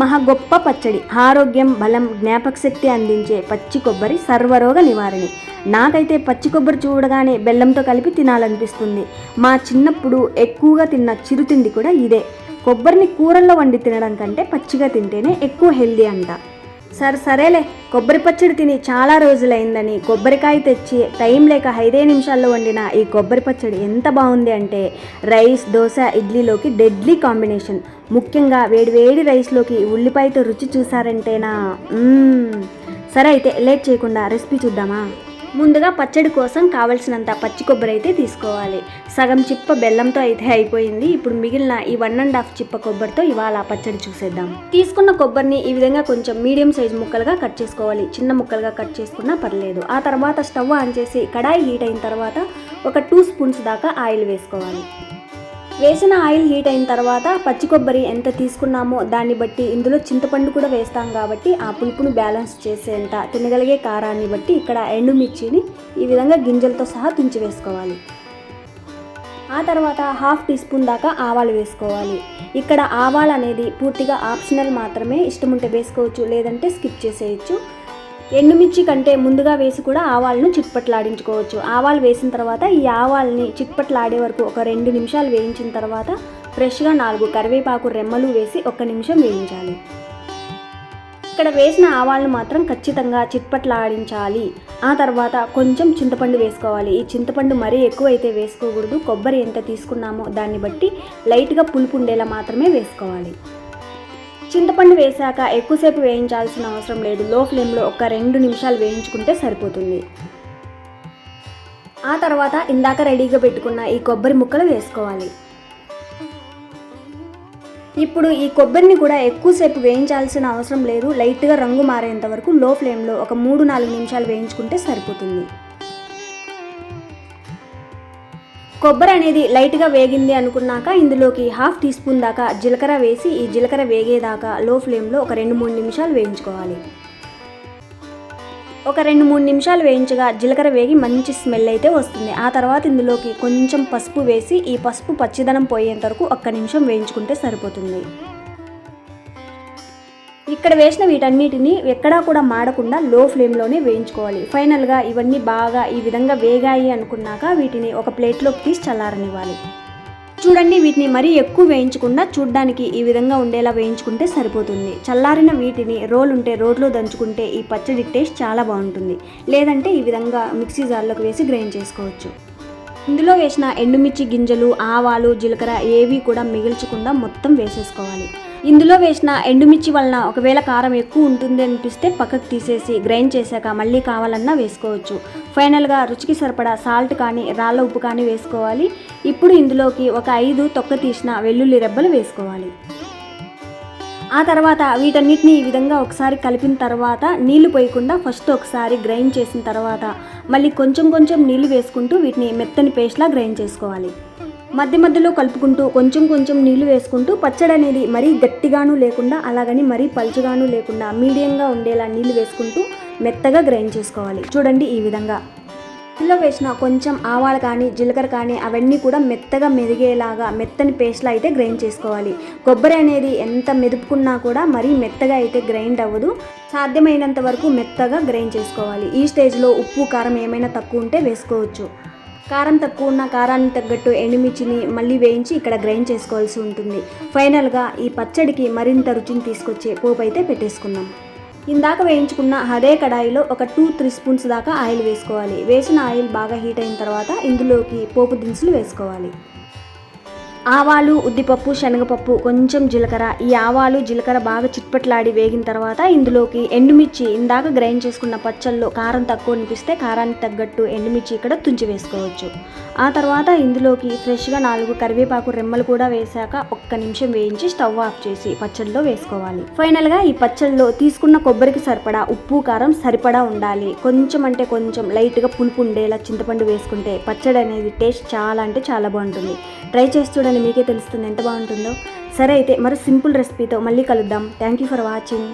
మహా గొప్ప పచ్చడి. ఆరోగ్యం బలం జ్ఞాపక శక్తి అందించే పచ్చి కొబ్బరి సర్వరోగ నివారణి. నాకైతే పచ్చి కొబ్బరి చూడగానే బెల్లంతో కలిపి తినాలనిపిస్తుంది. మా చిన్నప్పుడు ఎక్కువగా తిన్న చిరుతిండి కూడా ఇదే. కొబ్బరిని కూరల్లో వండి తినడం కంటే పచ్చిగా తింటేనే ఎక్కువ హెల్దీ అంట. సరే సరేలే. కొబ్బరి పచ్చడి తిని చాలా రోజులైందని కొబ్బరికాయ తెచ్చి టైం లేక ఐదే నిమిషాల్లో వండిన ఈ కొబ్బరి పచ్చడి ఎంత బాగుంది అంటే రైస్ దోశ ఇడ్లీలోకి డెడ్లీ కాంబినేషన్. ముఖ్యంగా వేడి వేడి రైస్లోకి ఉల్లిపాయతో రుచి చూసారంటేనా? సరే అయితే లేట్ చేయకుండా రెసిపీ చూద్దామా? ముందుగా పచ్చడి కోసం కావలసినంత పచ్చి కొబ్బరి అయితే తీసుకోవాలి. సగం చిప్ప బెల్లంతో అయితే అయిపోయింది. ఇప్పుడు మిగిలిన ఈ వన్ అండ్ హాఫ్ చిప్ప కొబ్బరితో ఇవాళ పచ్చడి చూసేద్దాం. తీసుకున్న కొబ్బరిని ఈ విధంగా కొంచెం మీడియం సైజ్ ముక్కలుగా కట్ చేసుకోవాలి. చిన్న ముక్కలుగా కట్ చేసుకున్నా పర్లేదు. ఆ తర్వాత స్టవ్ ఆన్ చేసి కడాయి హీట్ అయిన తర్వాత ఒక టూ స్పూన్స్ దాకా ఆయిల్ వేసుకోవాలి. వేసిన ఆయిల్ హీట్ అయిన తర్వాత పచ్చి కొబ్బరి ఎంత తీసుకున్నామో దాన్ని బట్టి ఇందులో చింతపండు కూడా వేస్తాం కాబట్టి ఆ పులుపును బ్యాలెన్స్ చేసేంత తినగలిగే కారాన్ని బట్టి ఇక్కడ ఎండుమిర్చిని ఈ విధంగా గింజలతో సహా తుంచి వేసుకోవాలి. ఆ తర్వాత హాఫ్ టీ స్పూన్ దాకా ఆవాలు వేసుకోవాలి. ఇక్కడ ఆవాలు అనేది పూర్తిగా ఆప్షనల్ మాత్రమే ఇష్టం ఉంటే వేసుకోవచ్చు లేదంటే స్కిప్ చేసేయచ్చు. ఎండుమిర్చి కంటే ముందుగా వేసి కూడా ఆవాలను చిట్పట్లాడించుకోవచ్చు. ఆవాలు వేసిన తర్వాత ఈ ఆవాల్ని చిట్పట్లాడే వరకు ఒక రెండు నిమిషాలు వేయించిన తర్వాత ఫ్రెష్గా నాలుగు కరివేపాకు రెమ్మలు వేసి ఒక్క నిమిషం వేయించాలి. ఇక్కడ వేసిన ఆవాలను మాత్రం ఖచ్చితంగా చిట్పట్లాడించాలి. ఆ తర్వాత కొంచెం చింతపండు వేసుకోవాలి. ఈ చింతపండు మరీ ఎక్కువ అయితే వేసుకోకూడదు. కొబ్బరి ఎంత తీసుకున్నామో దాన్ని బట్టి లైట్గా పులుపు ఉండేలా మాత్రమే వేసుకోవాలి. చింతపండు వేశాక ఎక్కువసేపు వేయించాల్సిన అవసరం లేదు. లో ఫ్లేమ్లో ఒక రెండు నిమిషాలు వేయించుకుంటే సరిపోతుంది. ఆ తర్వాత ఇందాక రెడీగా పెట్టుకున్న ఈ కొబ్బరి ముక్కలు వేసుకోవాలి. ఇప్పుడు ఈ కొబ్బరిని కూడా ఎక్కువసేపు వేయించాల్సిన అవసరం లేదు. లైట్గా రంగు మారేంత వరకు లో ఫ్లేమ్లో ఒక మూడు నాలుగు నిమిషాలు వేయించుకుంటే సరిపోతుంది. కొబ్బరి అనేది లైట్గా వేగింది అనుకున్నాక ఇందులోకి హాఫ్ టీ స్పూన్ దాకా జీలకర్ర వేసి ఈ జీలకర్ర వేగేదాకా లో ఫ్లేమ్లో ఒక రెండు మూడు నిమిషాలు వేయించుకోవాలి. ఒక రెండు మూడు నిమిషాలు వేయించగా జీలకర్ర వేగి మంచి స్మెల్ అయితే వస్తుంది. ఆ తర్వాత ఇందులోకి కొంచెం పసుపు వేసి ఈ పసుపు పచ్చిదనం పోయేంత వరకు ఒక్క నిమిషం వేయించుకుంటే సరిపోతుంది. ఇక్కడ వేసిన వీటన్నిటిని ఎక్కడా కూడా మాడకుండా లో ఫ్లేమ్లోనే వేయించుకోవాలి. ఫైనల్గా ఇవన్నీ బాగా ఈ విధంగా వేగాయి అనుకున్నాక వీటిని ఒక ప్లేట్లోకి తీసి చల్లారనివ్వాలి. చూడండి వీటిని మరీ ఎక్కువ వేయించకుండా చూడ్డానికి ఈ విధంగా ఉండేలా వేయించుకుంటే సరిపోతుంది. చల్లారిన వీటిని రోల్ ఉంటే రోడ్లో దంచుకుంటే ఈ పచ్చడి టేస్ట్ చాలా బాగుంటుంది. లేదంటే ఈ విధంగా మిక్సీ జార్లోకి వేసి గ్రైండ్ చేసుకోవచ్చు. ఇందులో వేసిన ఎండుమిర్చి గింజలు ఆవాలు జీలకర్ర ఏవి కూడా మిగిల్చకుండా మొత్తం వేసేసుకోవాలి. ఇందులో వేసిన ఎండుమిర్చి వలన ఒకవేళ కారం ఎక్కువ ఉంటుంది అనిపిస్తే పక్కకు తీసేసి గ్రైండ్ చేశాక మళ్ళీ కావాలన్నా వేసుకోవచ్చు. ఫైనల్గా రుచికి సరిపడా సాల్ట్ కానీ రాళ్ళ ఉప్పు కానీ వేసుకోవాలి. ఇప్పుడు ఇందులోకి ఒక ఐదు తొక్క తీసిన వెల్లుల్లి రెబ్బలు వేసుకోవాలి. ఆ తర్వాత వీటన్నిటిని ఈ విధంగా ఒకసారి కలిపిన తర్వాత నీళ్ళు పోయకుండా ఫస్ట్ ఒకసారి గ్రైండ్ చేసిన తర్వాత మళ్ళీ కొంచెం కొంచెం నీళ్ళు వేసుకుంటూ వీటిని మెత్తని పేస్ట్లా గ్రైండ్ చేసుకోవాలి. మధ్య మధ్యలో కలుపుకుంటూ కొంచెం కొంచెం నీళ్ళు వేసుకుంటూ పచ్చడి అనేది మరీ గట్టిగాను లేకుండా అలాగని మరీ పలుచుగాను లేకుండా మీడియంగా ఉండేలా నీళ్ళు వేసుకుంటూ మెత్తగా గ్రైండ్ చేసుకోవాలి. చూడండి ఈ విధంగా. ఇందులో వేసిన కొంచెం ఆవాలు కానీ జీలకర్ర కానీ అవన్నీ కూడా మెత్తగా మెదిగేలాగా మెత్తని పేస్ట్లో అయితే గ్రైండ్ చేసుకోవాలి. కొబ్బరి అనేది ఎంత మెదుపుకున్నా కూడా మరీ మెత్తగా అయితే గ్రైండ్ అవ్వదు. సాధ్యమైనంత వరకు మెత్తగా గ్రైండ్ చేసుకోవాలి. ఈ స్టేజ్లో ఉప్పు కారం ఏమైనా తక్కువ ఉంటే వేసుకోవచ్చు. కారం తక్కువ ఉన్న కారానికి తగ్గట్టు ఎండుమిర్చిని మళ్ళీ వేయించి ఇక్కడ గ్రైండ్ చేసుకోవాల్సి ఉంటుంది. ఫైనల్గా ఈ పచ్చడికి మరింత రుచిని తీసుకొచ్చే పోపు అయితే పెట్టేసుకుందాం. ఇందాక వేయించుకున్న అదే కడాయిలో ఒక టూ త్రీ స్పూన్స్ దాకా ఆయిల్ వేసుకోవాలి. వేసిన ఆయిల్ బాగా హీట్ అయిన తర్వాత ఇందులోకి పోపు దినుసులు వేసుకోవాలి. ఆవాలు ఉద్దిపప్పు శనగపప్పు కొంచెం జీలకర్ర. ఈ ఆవాలు జీలకర్ర బాగా చిట్పట్లాడి వేగిన తర్వాత ఇందులోకి ఎండుమిర్చి ఇందాక గ్రైండ్ చేసుకున్న పచ్చళ్ళు కారం తక్కువ అనిపిస్తే కారానికి తగ్గట్టు ఎండుమిర్చి ఇక్కడ తుంచి వేసుకోవచ్చు. ఆ తర్వాత ఇందులోకి ఫ్రెష్గా నాలుగు కరివేపాకు రెమ్మలు కూడా వేశాక ఒక్క నిమిషం వేయించి స్టవ్ ఆఫ్ చేసి పచ్చళ్ళలో వేసుకోవాలి. ఫైనల్గా ఈ పచ్చళ్ళలో తీసుకున్న కొబ్బరికి సరిపడా ఉప్పు కారం సరిపడా ఉండాలి. కొంచెం అంటే కొంచెం లైట్గా పులుపు ఉండేలా చింతపండు వేసుకుంటే పచ్చడి అనేది టేస్ట్ చాలా అంటే చాలా బాగుంటుంది. ట్రై చేస్తుండే చూడండి మీకే తెలుస్తుంది. ఎంత బాగుంటుందో. సరే అయితే మరి సింపుల్ రెసిపీతో మళ్ళీ కలుద్దాం. Thank you for watching.